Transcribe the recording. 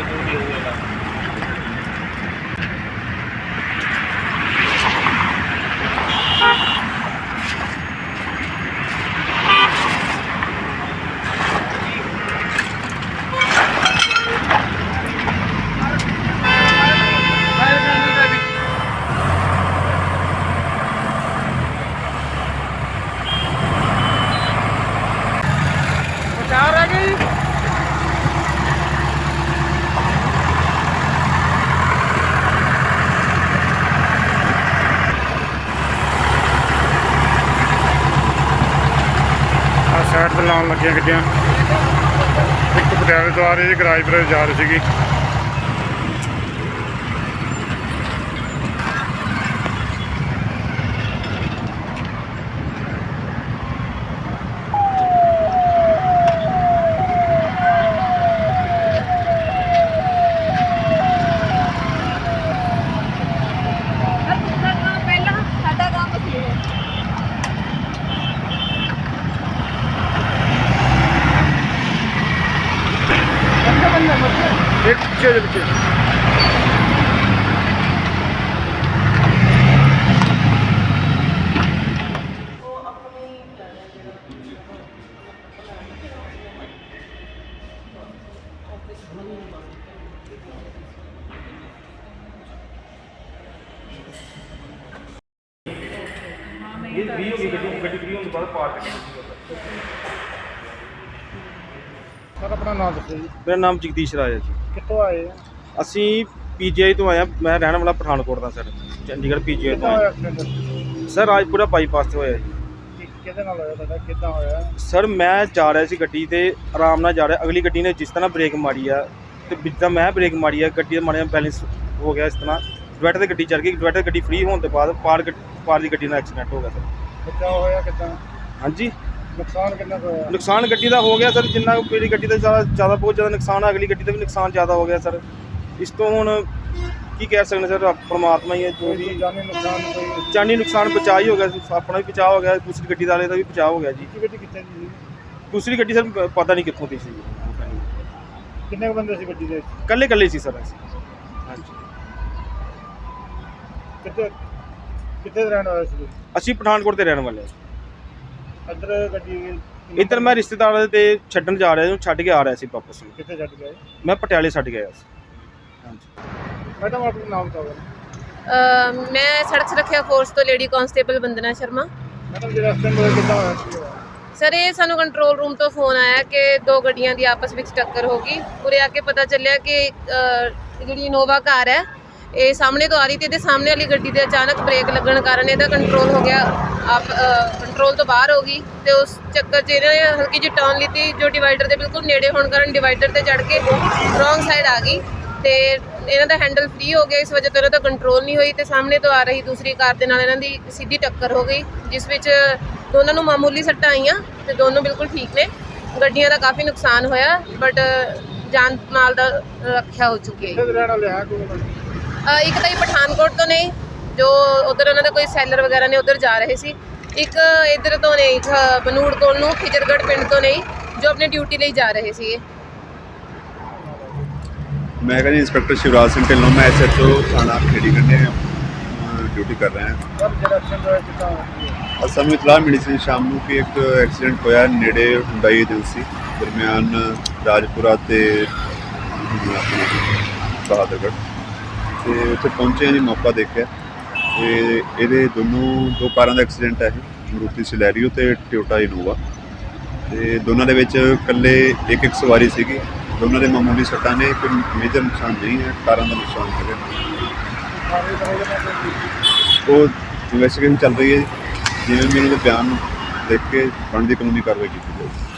balik di ਲਾਉਣ ਲੱਗੀਆਂ ਗੱਡੀਆਂ। ਇੱਕ ਪਟਿਆਲੇ ਤੋਂ ਆ ਰਹੀ ਸੀ ਗਰਾਜਪੁਰ ਜਾ ਰਹੀ ਸੀਗੀ ਪਹਿਲਾਂ ਸਾਡਾ ਕੰਮ ਸੀ ਇਹ ਇੱਕ ਪਿੱਛੇ ਦੇ ਪਿੱਛੇ ਇਹ ਫ੍ਰੀ ਹੋ ਗਈ ਗੱਡੀ ਗੱਡੀ ਫ੍ਰੀ ਹੋਣ ਤੋਂ ਬਾਅਦ ਪਾਰਕ ਸਰ ਆਪਣਾ ਨਾਮ ਦੱਸੋ ਜੀ। ਮੇਰਾ ਨਾਮ ਜਗਦੀਸ਼ ਰਾਜ ਹੈ ਜੀ। ਕਿੱਥੋਂ ਆਏ ਆ? ਅਸੀਂ ਪੀਜੀਆਈ ਤੋਂ ਆਇਆ ਮੈਂ ਰਹਿਣ ਵਾਲਾ ਪਠਾਨਕੋਟ ਦਾ ਸਰ ਚੰਡੀਗੜ੍ਹ ਪੀਜੀਆਈ ਤੋਂ ਕਿੱਦਾਂ ਹੋਇਆ ਆਇਆ ਐਕਸੀਡੈਂਟ ਸਰ ਰਾਜਪੁਰਾ ਬਾਈਪਾਸ ਤੇ ਹੋਇਆ ਜੀ। ਕਿਹਦੇ ਨਾਲ ਹੋਇਆ ਤੁਹਾਡਾ? ਕਿੱਦਾਂ ਹੋਇਆ? ਸਰ ਮੈਂ ਜਾ ਰਿਹਾ ਸੀ ਗੱਡੀ ਤੇ ਆਰਾਮ ਨਾਲ ਜਾ ਰਿਹਾ। ਅਗਲੀ ਗੱਡੀ ਨੇ ਜਿਸ ਤਰ੍ਹਾਂ ਬ੍ਰੇਕ ਮਾਰੀ ਆ ਤੇ ਜਿੱਦਾਂ ਮੈਂ ਬ੍ਰੇਕ ਮਾਰੀ ਆ ਗੱਡੀ ਦਾ ਮਾੜਾ ਬੈਲੈਂਸ ਹੋ ਗਿਆ ਇਸ ਤਰ੍ਹਾਂ। ਡਿਵਾਈਡਰ ਤੇ ਗੱਡੀ ਚੜ ਗਈ। ਡਿਵਾਈਡਰ ਗੱਡੀ ਫ੍ਰੀ ਹੋਣ ਤੋਂ ਬਾਅਦ ਪਾਰ ਗੱਡ- ਪਾਰ ਦੀ ਗੱਡੀ ਨਾਲ ਐਕਸੀਡੈਂਟ ਹੋ ਗਿਆ ਸਰ। ਕਿੱਦਾਂ ਹੋਇਆ ਕਿੱਦਾਂ? ਹਾਂਜੀ। ਨੁਕਸਾਨ ਕਿੰਨਾ ਕੁ ਹੋਇਆ? ਨੁਕਸਾਨ ਗੱਡੀ ਦਾ ਹੋ ਗਿਆ ਸਰ ਜਿੰਨਾ ਕੁ ਮੇਰੀ ਗੱਡੀ ਦਾ ਜ਼ਿਆਦਾ ਜ਼ਿਆਦਾ ਬਹੁਤ ਜ਼ਿਆਦਾ ਨੁਕਸਾਨ ਆ ਅਗਲੀ ਗੱਡੀ ਦਾ ਵੀ ਨੁਕਸਾਨ ਜ਼ਿਆਦਾ ਹੋ ਗਿਆ ਸਰ। ਇਸ ਤੋਂ ਹੁਣ ਕੀ ਕਹਿ ਸਕਦੇ ਸਰ ਪਰਮਾਤਮਾ ਹੀ ਹੈ ਜੋ ਕੋਈ ਵੀ ਜਾਨੀ ਨੁਕਸਾਨ ਕੋਈ ਜਾਨੀ ਨੁਕਸਾਨ ਬਚਾ ਹੀ ਹੋ ਗਿਆ ਸੀ, ਆਪਣਾ ਵੀ ਬਚਾਅ ਹੋ ਗਿਆ ਦੂਸਰੀ ਗੱਡੀ ਵਾਲੇ ਦਾ ਵੀ ਬਚਾਅ ਹੋ ਗਿਆ ਜੀ। ਕੀ ਗੱਡੀ ਕਿੱਥੇ ਦੀ ਸੀ? ਦੂਸਰੀ ਗੱਡੀ ਸਰ ਪ- ਪਤਾ ਨਹੀਂ ਕਿੱਥੋਂ ਦੀ ਸੀ। ਕਿੰਨੇ ਕੁ ਬੰਦੇ ਸੀ ਗੱਡੀ ਦੇ ਵਿੱਚ? ਕੱਲੇ ਕੱਲੇ ਸੀ ਸਰ ਅਸੀਂ। ਹਾਂਜੀ। ਕਿੱਥੇ ਕਿੱਥੇ ਦੇ ਰਹਿਣ ਵਾਲੇ ਸੀ ਅਸੀਂ ਪਠਾਨਕੋਟ ਦੇ ਰਹਿਣ ਵਾਲੇ ਹਾਂ। ਗੱਡੀ ਇੱਧਰ ਮੈਂ ਰਿਸ਼ਤੇਦਾਰਾਂ ਦੇ ਛੱਡਣ ਜਾ ਰਿਹਾ ਸੀ ਛੱਡ ਕੇ ਆ ਰਿਹਾ ਸੀ ਵਾਪਸ। ਨੂੰ ਕਿੱਥੇ ਛੱਡ ਗਏ ਮੈਂ ਪਟਿਆਲੇ ਛੱਡ ਗਿਆ ਸੀ। ਹਾਂਜੀ। ਮੈਡਮ ਆਪਣਾ ਨਾਮ ਬਤਾਓ ਅਹ ਮੈਂ ਸੜਕ ਸੁਰੱਖਿਆ ਫੋਰਸ ਤੋਂ lady constable Bandana Sharma. Madam ਜਿਹੜਾ ਐਕਸੀਡੈਂਟ ਹੋਇਆ ਕਿੱਦਾਂ ਹੋਇਆ? ਕੀ ਹੋਇਆ? ਸਰ ਇਹ ਸਾਨੂੰ ਕੰਟਰੋਲ ਰੂਮ ਤੋਂ ਫੋਨ ਆਇਆ ਕਿ ਦੋ ਗੱਡੀਆਂ ਦੀ ਆਪਸ ਵਿੱਚ ਟੱਕਰ ਹੋ ਗਈ। ਉਰੇ ਆ ਕੇ ਪਤਾ ਚੱਲਿਆ ਕਿ ਅਹ, ਜਿਹੜੀ ਇਨੋਵਾ ਕਾਰ ਹੈ ਇਹ ਸਾਹਮਣੇ ਤੋਂ ਆ ਰਹੀ ਤੇ ਇਹਦੇ ਸਾਹਮਣੇ ਵਾਲੀ ਗੱਡੀ ਦੇ ਅਚਾਨਕ ਬ੍ਰੇਕ ਲੱਗਣ ਕਾਰਨ ਇਹਦਾ ਕੰਟਰੋਲ ਹੋ ਗਿਆ। ਆਪ ਕੰਟਰੋਲ ਤੋਂ ਬਾਹਰ ਹੋ ਗਈ ਤੇ ਉਸ ਚੱਕਰ 'ਚ ਇਹਨੇ ਹਲਕੀ ਜਿਹੀ ਟਰਨ ਲਿੱਤੀ ਜੋ ਡਿਵਾਈਡਰ ਦੇ ਬਿਲਕੁਲ ਨੇੜੇ ਹੋਣ ਕਾਰਨ ਡਿਵਾਈਡਰ ਤੇ ਚੜ ਕੇ ਰੋਂਗ ਸਾਈਡ ਆ ਗਈ ਤੇ ਇਹਨਾਂ ਦਾ ਹੈਂਡਲ ਫ੍ਰੀ ਹੋ ਗਿਆ। ਇਸ ਵਜ੍ਹਾ ਤੋਂ ਇਹਨਾਂ ਦਾ ਕੰਟਰੋਲ ਨਹੀਂ ਹੋਈ ਤੇ ਸਾਹਮਣੇ ਤੋਂ ਆ ਰਹੀ ਦੂਸਰੀ ਕਾਰ ਦੇ ਨਾਲ ਇਹਨਾਂ ਦੀ ਸਿੱਧੀ ਟੱਕਰ ਹੋ ਗਈ, ਜਿਸ ਵਿੱਚ ਦੋਨਾਂ ਨੂੰ ਮਾਮੂਲੀ ਸੱਟਾਂ ਆਈਆਂ ਤੇ ਦੋਨੋਂ ਬਿਲਕੁਲ ਠੀਕ ਨੇ। ਗੱਡੀਆਂ ਦਾ ਕਾਫੀ ਨੁਕਸਾਨ ਹੋਇਆ ਬਟ ਜਾਨ, ਮਾਲ ਦਾ ਰੱਖਿਆ ਹੋ ਚੁੱਕੀ ਹੈ? ਇੱਕ ਤਾਂ ਇਹ ਪਠਾਨਕੋਟ ਤੋਂ ਨੇ ਜੋ ਉਧਰ ਉਹਨਾਂ ਦਾ ਕੋਈ ਸੈਲਰ ਵਗੈਰਾ ਨੇ ਉਧਰ ਜਾ ਰਹੇ ਸੀ। ਇੱਕ ਇਧਰ ਤੋਂ ਨੇ ਬਨੂੜ ਕੋਲ ਨੂੰ ਖਿਜਰਗੜ ਪਿੰਡ ਤੋਂ ਨੇ ਜੋ ਆਪਣੀ ਡਿਊਟੀ ਲਈ ਜਾ ਰਹੇ ਸੀਗੇ। ਮੈਂ ਕਹਿੰਦਾ ਇੰਸਪੈਕਟਰ ਸ਼ਿਵਰਾਜ ਸਿੰਘ ਢਿੱਲੋਂ ਮੈਂ ਐਸਐਚਓ ਥਾਣਾ ਖੇੜੀ ਕੰਨੇ ਡਿਊਟੀ ਕਰ ਰਿਹਾ ਹਾਂ। ਅਸਮ ਇਤਲਾਹ ਮਿਲੀ ਸੀ ਸ਼ਾਮ ਨੂੰ ਕਿ ਇੱਕ ਐਕਸੀਡੈਂਟ ਹੋਇਆ ਨੇੜੇ ਹੁੰਡਾਈ ਏਜੰਸੀ ਦਰਮਿਆਨ ਰਾਜਪੁਰਾ ਤੇ ਬਹਾਦਰਗੜ੍ਹ। ਤੇ ਉੱਥੇ ਪਹੁੰਚੇ ਹਾਂ ਜੀ, ਮੌਕਾ ਦੇਖਿਆ। ਤੇ ਇਹਦੇ ਦੋਨੋਂ, ਦੋ ਕਾਰਾਂ ਦਾ ਐਕਸੀਡੈਂਟ ਹੈ ਇਹ, ਮਰੂਤੀ ਸਿਲੈਰੀਓ ਤੇ ਟਿਓਟਾ ਇਨੋਵਾ। ਤੇ ਦੋਨਾਂ ਦੇ ਵਿੱਚ ਇਕੱਲੇ ਇੱਕ ਇੱਕ ਸਵਾਰੀ ਸੀਗੀ। ਦੋਨਾਂ ਦੇ ਮਾਮੂਲੀ ਸੱਟਾਂ ਨੇ, ਕੋਈ ਮੇਜਰ ਨੁਕਸਾਨ ਨਹੀਂ ਹੈ, ਕਾਰਾਂ ਦਾ ਨੁਕਸਾਨ ਹੈਗਾ ਸਾਰੇ ਉਹ ਇਨਵੈਸਟੀਗੇਸ਼ਨ ਚੱਲ ਰਹੀ ਹੈ ਜਿਵੇਂ ਵੀ ਉਹਨਾਂ ਦੇ ਬਿਆਨ ਦੇਖ ਕੇ ਬਣਦੀ ਕਾਨੂੰਨੀ ਕਾਰਵਾਈ ਕੀਤੀ ਜਾਊਗੀ